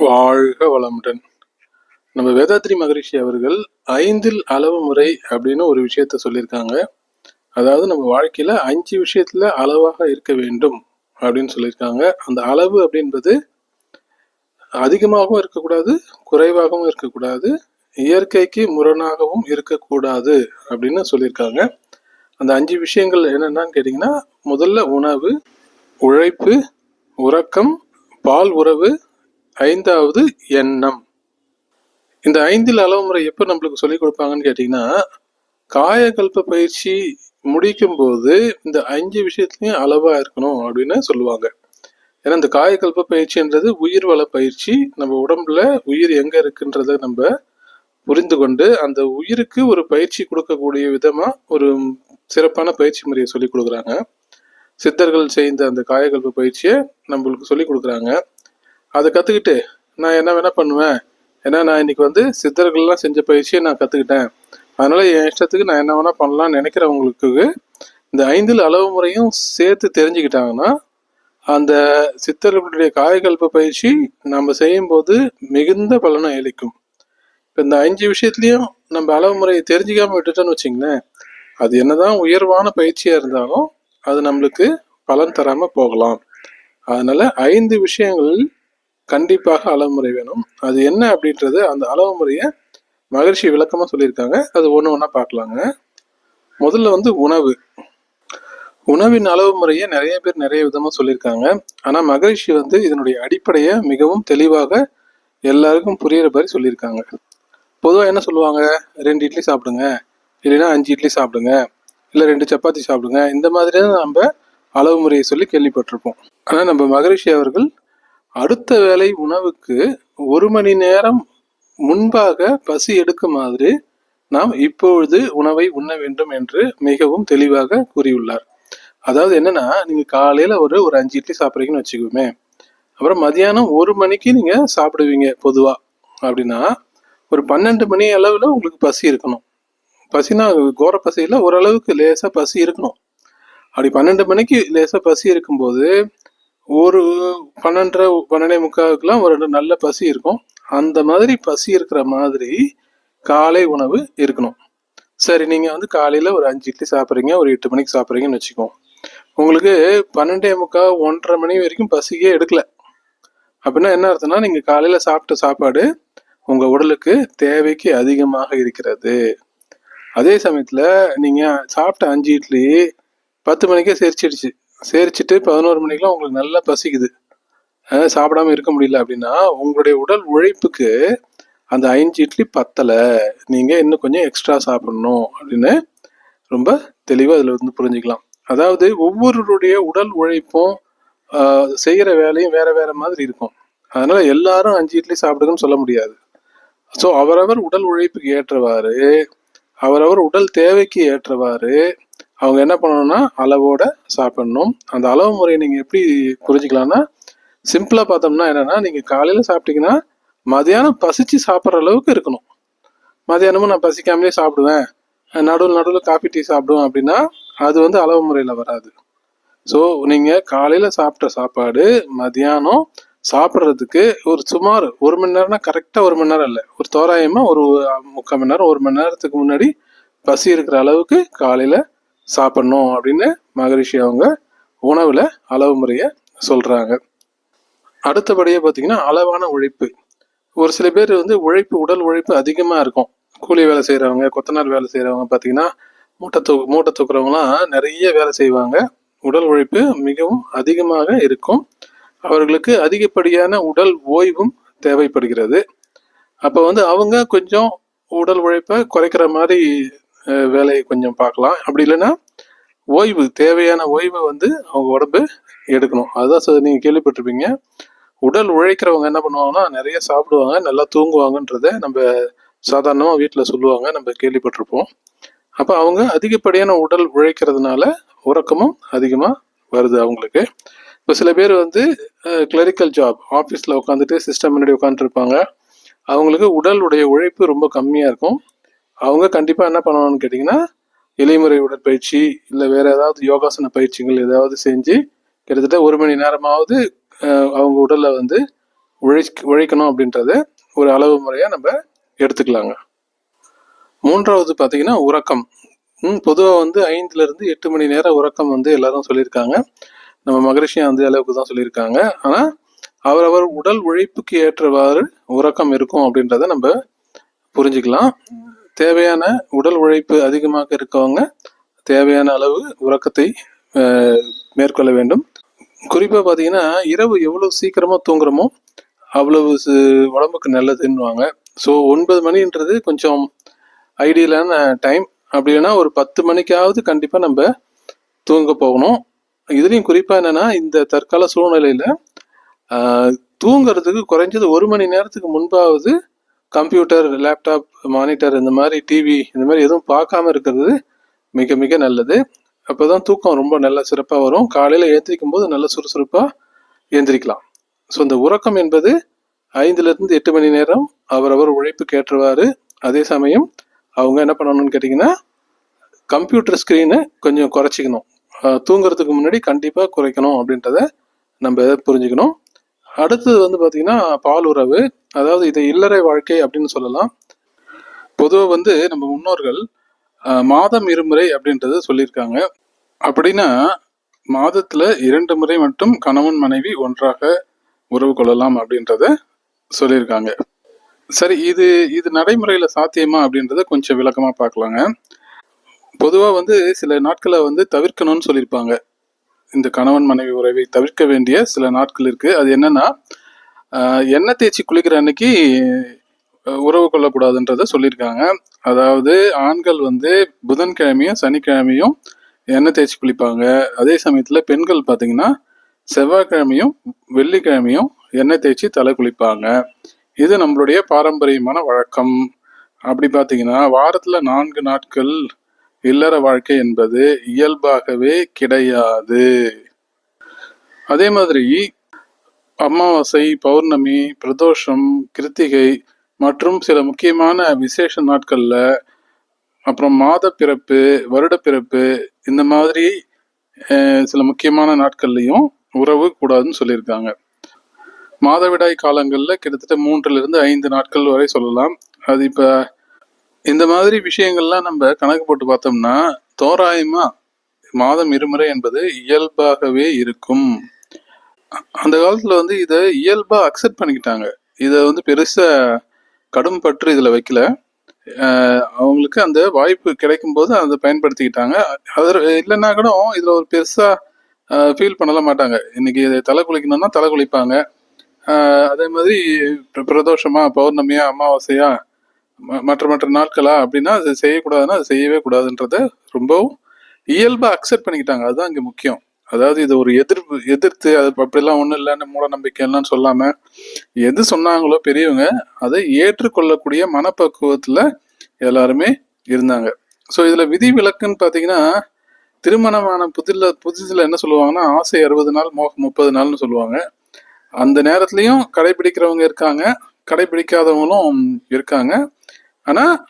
வாழ்க வளமுடன். நம்ம வேதாத்ரி மகரிஷி அவர்கள் ஐந்தில் அளவு முறை அப்படின்னு ஒரு விஷயத்த சொல்லியிருக்காங்க. அதாவது நம்ம வாழ்க்கையில அஞ்சு விஷயத்துல அளவாக இருக்க வேண்டும் அப்படின்னு சொல்லியிருக்காங்க. அந்த அளவு அப்படின்றது அதிகமாகவும் இருக்கக்கூடாது குறைவாகவும் இருக்கக்கூடாது இயற்கைக்கு முரணாகவும் இருக்கக்கூடாது அப்படின்னு சொல்லியிருக்காங்க. அந்த அஞ்சு விஷயங்கள் என்னென்னு கேட்டிங்கன்னா முதல்ல உணவு உழைப்பு உறக்கம் பால் உறவு ஐந்தாவது எண்ணம். இந்த ஐந்தில் அளவு முறை எப்போ நம்மளுக்கு சொல்லிக் கொடுப்பாங்கன்னு கேட்டிங்கன்னா காயகல்ப பயிற்சி முடிக்கும் போது இந்த அஞ்சு விஷயத்துலையும் அளவாக இருக்கணும் அப்படின்னு சொல்லுவாங்க. ஏன்னா இந்த காயகல்ப பயிற்சின்றது உயிர் வள பயிற்சி. நம்ம உடம்புல உயிர் எங்கே இருக்குன்றத நம்ம புரிந்து கொண்டு அந்த உயிருக்கு ஒரு பயிற்சி கொடுக்கக்கூடிய விதமாக ஒரு சிறப்பான பயிற்சி முறையை சொல்லிக் கொடுக்குறாங்க. சித்தர்கள் செய்த அந்த காயகல்ப பயிற்சியை நம்மளுக்கு சொல்லிக் கொடுக்குறாங்க. அதை கற்றுக்கிட்டு நான் என்ன வேணால் பண்ணுவேன். ஏன்னா நான் இன்னைக்கு வந்து சித்தர்கள்லாம் செஞ்ச பயிற்சியை நான் கற்றுக்கிட்டேன் அதனால் என் இஷ்டத்துக்கு நான் என்ன வேணால் பண்ணலாம்னு நினைக்கிறவங்களுக்கு இந்த ஐந்தில் அளவு முறையும் சேர்த்து தெரிஞ்சுக்கிட்டாங்கன்னா அந்த சித்தர்களுடைய காயகல்ப பயிற்சி நம்ம செய்யும்போது மிகுந்த பலனை அளிக்கும். இப்போ இந்த அஞ்சு விஷயத்துலையும் நம்ம அளவு முறையை தெரிஞ்சுக்காம விட்டுட்டோன்னு வச்சிங்களேன் அது என்னதான் உயர்வான பயிற்சியாக இருந்தாலும் அது நம்மளுக்கு பலன் தராமல் போகலாம். அதனால ஐந்து விஷயங்கள் கண்டிப்பாக அளவு முறை வேணும். அது என்ன அப்படின்றது அந்த அளவு முறையை மகிழ்ச்சி விளக்கமாக சொல்லியிருக்காங்க. அது ஒன்று ஒன்றா பார்க்கலாங்க. முதல்ல வந்து உணவு. உணவின் அளவு முறையை நிறைய பேர் நிறைய விதமாக சொல்லியிருக்காங்க. ஆனால் மகிழ்ச்சி வந்து இதனுடைய அடிப்படையை மிகவும் தெளிவாக எல்லாருக்கும் புரியிற மாதிரி சொல்லியிருக்காங்க. பொதுவாக என்ன சொல்லுவாங்க? ரெண்டு இட்லி சாப்பிடுங்க. இல்லைன்னா அஞ்சு இட்லி சாப்பிடுங்க. இல்லை ரெண்டு சப்பாத்தி சாப்பிடுங்க. இந்த மாதிரி தான் நம்ம அளவு முறையை சொல்லி கேள்விப்பட்டிருப்போம். ஆனால் நம்ம மகரிஷி அவர்கள் அடுத்த வேளை உணவுக்கு ஒரு மணி நேரம் முன்பாக பசி எடுக்கும் மாதிரி நாம் இப்பொழுது உணவை உண்ண வேண்டும் என்று மிகவும் தெளிவாக கூறியுள்ளார். அதாவது என்னன்னா நீங்க காலையில ஒரு ஒரு அஞ்சு இட்லி சாப்பிட்றீங்கன்னு வச்சுக்கோமே. அப்புறம் மதியானம் ஒரு மணிக்கு நீங்க சாப்பிடுவீங்க பொதுவா. அப்படின்னா ஒரு பன்னெண்டு மணி அளவில் உங்களுக்கு பசி இருக்கணும். பசினா கோர பசியில் ஓரளவுக்கு லேசாக பசி இருக்கணும். அப்படி பன்னெண்டு மணிக்கு லேசாக பசி இருக்கும்போது ஒரு பன்னெண்டரை பன்னெண்டே முக்காவுக்குலாம் ஒரு நல்ல பசி இருக்கும். அந்த மாதிரி பசி இருக்கிற மாதிரி காலை உணவு இருக்கணும். சரி நீங்கள் வந்து காலையில் ஒரு அஞ்சு இட்லி சாப்பிட்றீங்க ஒரு எட்டு மணிக்கு சாப்பிட்றீங்கன்னு வச்சுக்கோங்க உங்களுக்கு பன்னெண்டே முக்கா ஒன்றரை மணி வரைக்கும் பசியே எடுக்கல. அப்படின்னா என்ன அர்த்தம்னா நீங்கள் காலையில் சாப்பிட்ட சாப்பாடு உங்கள் உடலுக்கு தேவைக்கு அதிகமாக இருக்கிறது. அதே சமயத்தில் நீங்கள் சாப்பிட்ட அஞ்சு இட்லி பத்து மணிக்கே செரிச்சிடுச்சு. சேரிச்சிட்டு பதினோரு மணிக்கெலாம் உங்களுக்கு நல்லா பசிக்குது. சாப்பிடாம இருக்க முடியல அப்படின்னா உங்களுடைய உடல் உழைப்புக்கு அந்த அஞ்சு இட்லி பத்தலை. நீங்கள் இன்னும் கொஞ்சம் எக்ஸ்ட்ரா சாப்பிடணும் அப்படின்னு ரொம்ப தெளிவாக அதில் வந்து புரிஞ்சுக்கலாம். அதாவது ஒவ்வொருடைய உடல் உழைப்பும் செய்கிற வேலையும் வேற வேற மாதிரி இருக்கும். அதனால எல்லாரும் அஞ்சு இட்லி சாப்பிடுங்கன்னு சொல்ல முடியாது. ஸோ அவரவர் உடல் உழைப்புக்கு ஏற்றவாறு அவரவர் உடல் தேவைக்கு ஏற்றவாறு அவங்க என்ன பண்ணணும்னா அளவோட சாப்பிடணும். அந்த அளவு முறையை நீங்கள் எப்படி புரிஞ்சுக்கலாம்னா சிம்பிளாக பார்த்தோம்னா என்னன்னா நீங்கள் காலையில் சாப்பிட்டீங்கன்னா மதியானம் பசிச்சு சாப்பிட்ற அளவுக்கு இருக்கணும். மதியானமும் நான் பசிக்காமலே சாப்பிடுவேன். நடுவில் நடுவில் காஃபி டீ சாப்பிடுவோம் அப்படின்னா அது வந்து அளவு முறையில் வராது. ஸோ நீங்கள் காலையில் சாப்பிட்ட சாப்பாடு மதியானம் சாப்பிட்றதுக்கு ஒரு சுமார் ஒரு மணி நேரம்னா கரெக்டாக ஒரு மணி நேரம் இல்லை. ஒரு தோராயமாக ஒரு முக்கால் மணி நேரம் ஒரு மணி நேரத்துக்கு முன்னாடி பசி இருக்கிற அளவுக்கு காலையில் சாப்பிட்ணும் அப்படின்னு மகரிஷி அவங்க உணவில் அளவு முறையை சொல்கிறாங்க அடுத்தபடியாக பார்த்தீங்கன்னா அளவான உழைப்பு. ஒரு சில பேர் வந்து உழைப்பு உடல் உழைப்பு அதிகமாக இருக்கும். கூலி வேலை செய்கிறவங்க கொத்தனார் வேலை செய்கிறவங்க பார்த்தீங்கன்னா மூட்டை தூ மூட்டை தூக்குறவங்களாம் நிறைய வேலை செய்வாங்க. உடல் உழைப்பு மிகவும் அதிகமாக இருக்கும். அவர்களுக்கு அதிகப்படியான உடல் ஓய்வும் தேவைப்படுகிறது. அப்போ வந்து அவங்க கொஞ்சம் உடல் உழைப்பை குறைக்கிற மாதிரி வேலையை கொஞ்சம் பார்க்கலாம். அப்படி இல்லைன்னா ஓய்வு தேவையான ஓய்வை வந்து அவங்க உடம்பு எடுக்கணும். அதுதான் சார் நீங்கள் கேள்விப்பட்டிருப்பீங்க. உடல் உழைக்கிறவங்க என்ன பண்ணுவாங்கன்னா நிறைய சாப்பிடுவாங்க நல்லா தூங்குவாங்கன்றத நம்ம சாதாரணமாக வீட்டில் சொல்லுவாங்க நம்ம கேள்விப்பட்டிருப்போம். அப்போ அவங்க அதிகப்படியான உடல் உழைக்கிறதுனால உறக்கமும் அதிகமாக வருது அவங்களுக்கு. இப்போ சில பேர் வந்து கிளரிக்கல் ஜாப் ஆஃபீஸில் உட்காந்துட்டு சிஸ்டம் முன்னாடி உட்காந்துருப்பாங்க அவங்களுக்கு உடலுடைய உழைப்பு ரொம்ப கம்மியாக இருக்கும். அவங்க கண்டிப்பாக என்ன பண்ணணும்னு கேட்டிங்கன்னா எளிமுறை உடற்பயிற்சி இல்லை வேற ஏதாவது யோகாசன பயிற்சிகள் ஏதாவது செஞ்சு கிட்டத்தட்ட ஒரு மணி நேரமாவது அவங்க உடலை வந்து உழை உழைக்கணும் அப்படின்றத ஒரு அளவு முறையாக நம்ம எடுத்துக்கலாங்க. மூன்றாவது பார்த்தீங்கன்னா உறக்கம். பொதுவாக வந்து ஐந்துலேருந்து எட்டு மணி நேரம் உறக்கம் வந்து எல்லாரும் சொல்லியிருக்காங்க. நம்ம மகரிஷியும் அந்த அளவுக்கு தான் சொல்லியிருக்காங்க. ஆனால் அவரவர் உடல் உழைப்புக்கு ஏற்றவாறு உறக்கம் இருக்கும் அப்படின்றத நம்ம புரிஞ்சுக்கலாம். தேவையான உடல் உழைப்பு அதிகமாக இருக்கவங்க தேவையான அளவு உறக்கத்தை மேற்கொள்ள வேண்டும். குறிப்பாக பார்த்தீங்கன்னா இரவு எவ்வளோ சீக்கிரமாக தூங்குறோமோ அவ்வளவு சு- உடம்புக்கு நல்லதுன்னுவாங்க. ஸோ ஒன்பது மணின்றது கொஞ்சம் ஐடியலான டைம். அப்படி இல்லைன்னா ஒரு பத்து மணிக்காவது கண்டிப்பாக நம்ம தூங்க போகணும். இதுலேயும் குறிப்பாக என்னென்னா இந்த தற்கால சூழ்நிலையில் தூங்குறதுக்கு குறைஞ்சது ஒரு மணி நேரத்துக்கு முன்பாவது கம்ப்யூட்டர் லேப்டாப் மானிட்டர் இந்த மாதிரி டிவி இந்த மாதிரி எதுவும் பார்க்காம இருக்கிறது மிக மிக நல்லது. அப்போ தான் தூக்கம் ரொம்ப நல்ல சிறப்பாக வரும். காலையில் ஏந்திரிக்கும் போது நல்ல சுறுசுறுப்பாக ஏந்திரிக்கலாம் ஸோ இந்த உறக்கம் என்பது ஐந்துலேருந்து எட்டு மணி நேரம் அவரவர் உழைப்புக்கு ஏற்றவாறு. அதே சமயம் அவங்க என்ன பண்ணணும்னு கேட்டிங்கன்னா கம்ப்யூட்டர் ஸ்க்ரீனை கொஞ்சம் குறைச்சிக்கணும். தூங்குறதுக்கு முன்னாடி கண்டிப்பாக குறைக்கணும் அப்படின்றத நம்ம புரிஞ்சுக்கணும். அடுத்தது வந்து பார்த்திங்கன்னா பால் உறவு அதாவது இது இல்லறை வாழ்க்கை அப்படின்னு சொல்லலாம். பொதுவாக வந்து நம்ம முன்னோர்கள் மாதம் இருமுறை அப்படின்றத சொல்லியிருக்காங்க. அப்படின்னா மாதத்தில் இரண்டு முறை மட்டும் கணவன் மனைவி ஒன்றாக உறவு கொள்ளலாம் அப்படின்றத சொல்லியிருக்காங்க. சரி இது இது நடைமுறையில் சாத்தியமா அப்படின்றத கொஞ்சம் விளக்கமாக பார்க்கலாங்க. பொதுவாக வந்து சில நாட்களை வந்து தவிர்க்கணும்னு சொல்லியிருப்பாங்க. இந்த கணவன் மனைவி உறவை தவிர்க்க வேண்டிய சில நாட்கள் இருக்குது அது என்னன்னா எண்ணெய் தேய்ச்சி குளிக்கிற அன்னைக்கு உறவு கொள்ளக்கூடாதுன்றத சொல்லியிருக்காங்க. அதாவது ஆண்கள் வந்து புதன்கிழமையும் சனிக்கிழமையும் எண்ணெய் தேய்ச்சி குளிப்பாங்க. அதே சமயத்தில் பெண்கள் பார்த்தீங்கன்னா செவ்வாய்க்கிழமையும் வெள்ளிக்கிழமையும் எண்ணெய் தேய்ச்சி தலை குளிப்பாங்க. இது நம்மளுடைய பாரம்பரியமான வழக்கம். அப்படி பார்த்தீங்கன்னா வாரத்தில் நான்கு நாட்கள் இல்லற வாழ்க்கை என்பது இயல்பாகவே கிடையாது. அதே மாதிரி அமாவாசை பௌர்ணமி பிரதோஷம் கிருத்திகை மற்றும் சில முக்கியமான விசேஷ நாட்களில் அப்புறம் மாத பிறப்பு வருட பிறப்பு இந்த மாதிரி சில முக்கியமான நாட்கள்லையும் உறவு கூடாதுன்னு சொல்லியிருக்காங்க. மாதவிடாய் காலங்களில் கிட்டத்தட்ட மூன்றுல இருந்து ஐந்து நாட்கள் வரை சொல்லலாம். அது இப்போ இந்த மாதிரி விஷயங்கள்லாம் நம்ம கணக்கு போட்டு பார்த்தோம்னா தோராயமா மாதம் இருமுறை என்பது இயல்பாகவே இருக்கும். அந்த காலத்துல வந்து இதை இயல்பா அக்செப்ட் பண்ணிக்கிட்டாங்க. இதை வந்து பெருசா கடும் பற்று இதுல வைக்கல. அவங்களுக்கு அந்த வாய்ப்பு கிடைக்கும் போது அதை பயன்படுத்திக்கிட்டாங்க. அது இல்லைன்னா கூட இதுல ஒரு பெருசா ஃபீல் பண்ணல மாட்டாங்க. இன்னைக்கு இதை தலை குளிக்கணும்னா தலை குளிப்பாங்க. அதே மாதிரி பிரதோஷமாக பிரதோஷமா பௌர்ணமியா அமாவாசையா மற்ற மற்ற நாட்களா அப்படின்னா அது செய்யக்கூடாதுன்னா அது செய்யவே கூடாதுன்றத ரொம்பவும் இயல்பாக அக்செப்ட் பண்ணிக்கிட்டாங்க. அதுதான் இங்கே முக்கியம். அதாவது இது ஒரு எதிர்ப்பு எதிர்த்து அது அப்படிலாம் ஒன்றும் இல்லைன்னு மூட நம்பிக்கைலாம் சொல்லாமல் எது சொன்னாங்களோ பெரியவங்க அதை ஏற்றுக்கொள்ளக்கூடிய மனப்பக்குவத்தில் எல்லாருமே இருந்தாங்க. ஸோ இதில் விதி விலக்குன்னு பார்த்தீங்கன்னா திருமணமான புதில புதுசில் என்ன சொல்லுவாங்கன்னா ஆசை அறுபது நாள் மோகம் முப்பது நாள்னு சொல்லுவாங்க. அந்த நேரத்துலையும் கடைபிடிக்கிறவங்க இருக்காங்க. கடைபிடிக்காதவங்களும் இருக்காங்க. ஆனா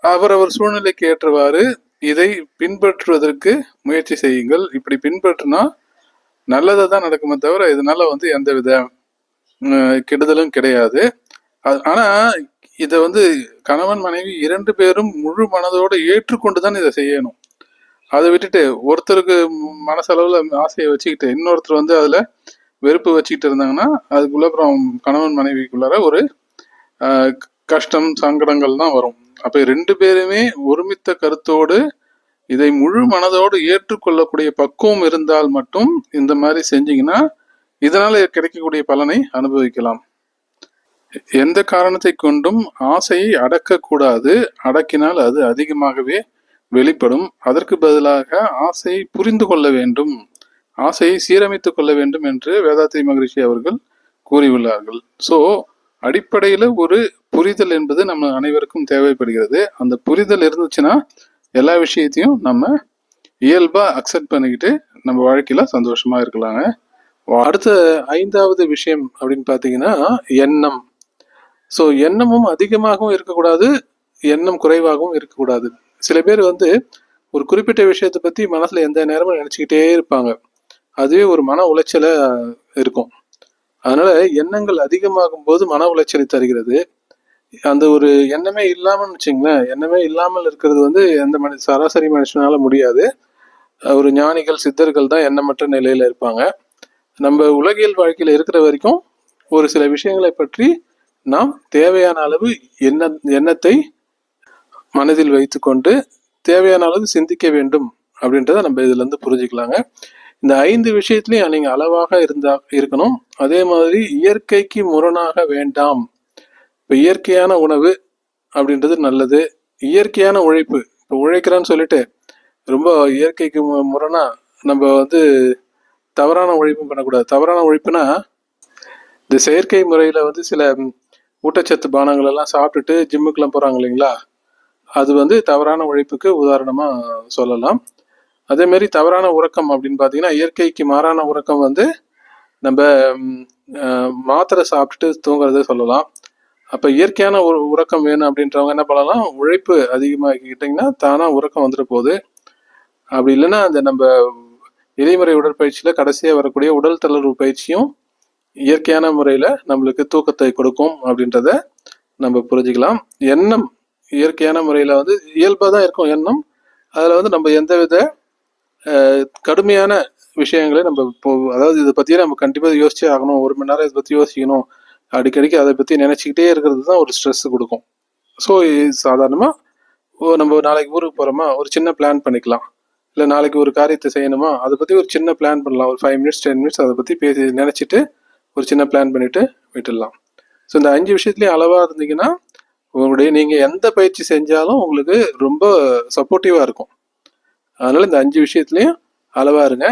அவரவர் சூழ்நிலைக்கு ஏற்றவாறு இதை பின்பற்றுவதற்கு முயற்சி செய்யுங்கள். இப்படி பின்பற்றினா நல்லதை தான் நடக்குமே தவிர இதனால வந்து எந்த வித கெடுதலும் கிடையாது. அது- ஆனா இதை வந்து கணவன் மனைவி இரண்டு பேரும் முழு மனதோடு ஏற்றுக்கொண்டு தான் இதை செய்யணும். அதை விட்டுட்டு ஒருத்தருக்கு மனசளவுல ஆசையை வச்சுக்கிட்டு இன்னொருத்தர் வந்து அதுல வெறுப்பு வச்சுக்கிட்டு இருந்தாங்கன்னா அதுக்குள்ள அப்புறம் கணவன் மனைவிக்குள்ளார ஒரு கஷ்டம் சங்கடங்கள் தான் வரும். அப்ப ரெண்டு பேருமே ஒருமித்த கருத்தோடு இதை முழு மனதோடு ஏற்றுக்கொள்ளக்கூடிய பக்குவம் இருந்தால் மட்டும் இந்த மாதிரி செஞ்சீங்கன்னா இதனால கிடைக்கக்கூடிய பலனை அனுபவிக்கலாம். எந்த காரணத்தை கொண்டும் ஆசையை அடக்கக்கூடாது. அடக்கினால் அது அதிகமாகவே வெளிப்படும். அதற்கு பதிலாக ஆசையை புரிந்து கொள்ள வேண்டும். ஆசையை சீரமைத்துக் கொள்ள வேண்டும் என்று வேதாத்ரி மகரிஷி அவர்கள் கூறியுள்ளார்கள். ஸோ அடிப்படையில் ஒரு புரிதல் என்பது நம்ம அனைவருக்கும் தேவைப்படுகிறது. அந்த புரிதல் இருந்துச்சுன்னா எல்லா விஷயத்தையும் நம்ம இயல்பாக அக்செப்ட் பண்ணிக்கிட்டு நம்ம வாழ்க்கையில் சந்தோஷமாக இருக்கலாங்க. அடுத்த ஐந்தாவது விஷயம் அப்படின்னு பார்த்தீங்கன்னா எண்ணம். ஸோ எண்ணமும் அதிகமாகவும் இருக்கக்கூடாது எண்ணம் குறைவாகவும் இருக்கக்கூடாது. சில பேர் வந்து ஒரு குறிப்பிட்ட விஷயத்தை பற்றி மனசில் எந்த நேரமும் நினச்சிக்கிட்டே இருப்பாங்க. அதுவே ஒரு மன உளைச்சல இருக்கும். அதனால எண்ணங்கள் அதிகமாகும் போது மன உளைச்சலை தருகிறது. அந்த ஒரு எண்ணமே இல்லாமல் வச்சுங்களேன் எண்ணமே இல்லாமல் இருக்கிறது வந்து எந்த மனு சராசரி மனுஷனால முடியாது. ஒரு ஞானிகள் சித்தர்கள் தான் எண்ணமற்ற நிலையில இருப்பாங்க. நம்ம உலகியல் வாழ்க்கையில இருக்கிற வரைக்கும் ஒரு சில விஷயங்களை பற்றி நாம் தேவையான அளவு எண்ண எண்ணத்தை மனதில் வைத்துக்கொண்டு தேவையான அளவு சிந்திக்க வேண்டும் அப்படின்றத நம்ம இதுல இருந்து புரிஞ்சுக்கலாங்க. இந்த ஐந்து விஷயத்துலையும் நீங்கள் அளவாக இருந்தா இருக்கணும். அதே மாதிரி இயற்கைக்கு முரணாக வேண்டாம். இப்போ இயற்கையான உணவு அப்படின்றது நல்லது. இயற்கையான உழைப்பு. இப்போ உழைக்கிறான்னு சொல்லிட்டு ரொம்ப இயற்கைக்கு மு- முரணா நம்ம வந்து தவறான உழைப்பும் பண்ணக்கூடாது. தவறான உழைப்புனா இந்த செயற்கை முறையில் வந்து சில ஊட்டச்சத்து பானங்கள் எல்லாம் சாப்பிட்டுட்டு ஜிம்முக்கெல்லாம் போகிறாங்க இல்லைங்களா? அது வந்து தவறான உழைப்புக்கு உதாரணமாக சொல்லலாம். அதே மாதிரி தவறான உறக்கம் அப்படின்னு பார்த்தீங்கன்னா இயற்கைக்கு மாறான உறக்கம் வந்து நம்ம மாத்திரை சாப்பிட்டுட்டு தூங்குறதை சொல்லலாம். அப்போ இயற்கையான ஒரு உறக்கம் வேணும் அப்படின்றவங்க என்ன பண்ணலாம்? உழைப்பு அதிகமாக்கிக்கிட்டிங்கன்னா தானாக உறக்கம் வந்துட்டு போகுது. அப்படி இல்லைன்னா அந்த நம்ம எளிமுறை உடற்பயிற்சியில் கடைசியாக வரக்கூடிய உடல் தளர்வு பயிற்சியும் இயற்கையான முறையில் நம்மளுக்கு தூக்கத்தை கொடுக்கும் அப்படின்றத நம்ம புரிஞ்சுக்கலாம். எண்ணம் இயற்கையான முறையில் வந்து இயல்பாக தான் இருக்கும் எண்ணம். அதில் வந்து நம்ம எந்தவித வித கடுமையான விஷயங்களை நம்ம இப்போ அதாவது இதை பற்றியே நம்ம கண்டிப்பாக யோசிச்சே ஆகணும். ஒரு மணி நேரம் இதை பற்றி யோசிக்கணும். அடிக்கடிக்கு அதை பற்றி நினச்சிக்கிட்டே இருக்கிறது தான் ஒரு ஸ்ட்ரெஸ் கொடுக்கும். ஸோ சாதாரணமாக நம்ம நாளைக்கு ஊருக்கு போகிறோமா ஒரு சின்ன பிளான் பண்ணிக்கலாம். இல்லை நாளைக்கு ஒரு காரியத்தை செய்யணுமா? அதை பற்றி ஒரு சின்ன பிளான் பண்ணலாம். ஒரு ஃபைவ் மினிட்ஸ் டென் மினிட்ஸ் அதை பற்றி பேசி நினச்சிட்டு ஒரு சின்ன பிளான் பண்ணிட்டு விட்டுடலாம். ஸோ இந்த அஞ்சு விஷயத்துலையும் அளவாக இருந்தீங்கன்னா உங்களுடைய நீங்கள் எந்த பயிற்சி செஞ்சாலும் உங்களுக்கு ரொம்ப சப்போர்ட்டிவாக இருக்கும். அதனால் இந்த அஞ்சு விஷயத்துலையும் அளவாக இருங்க.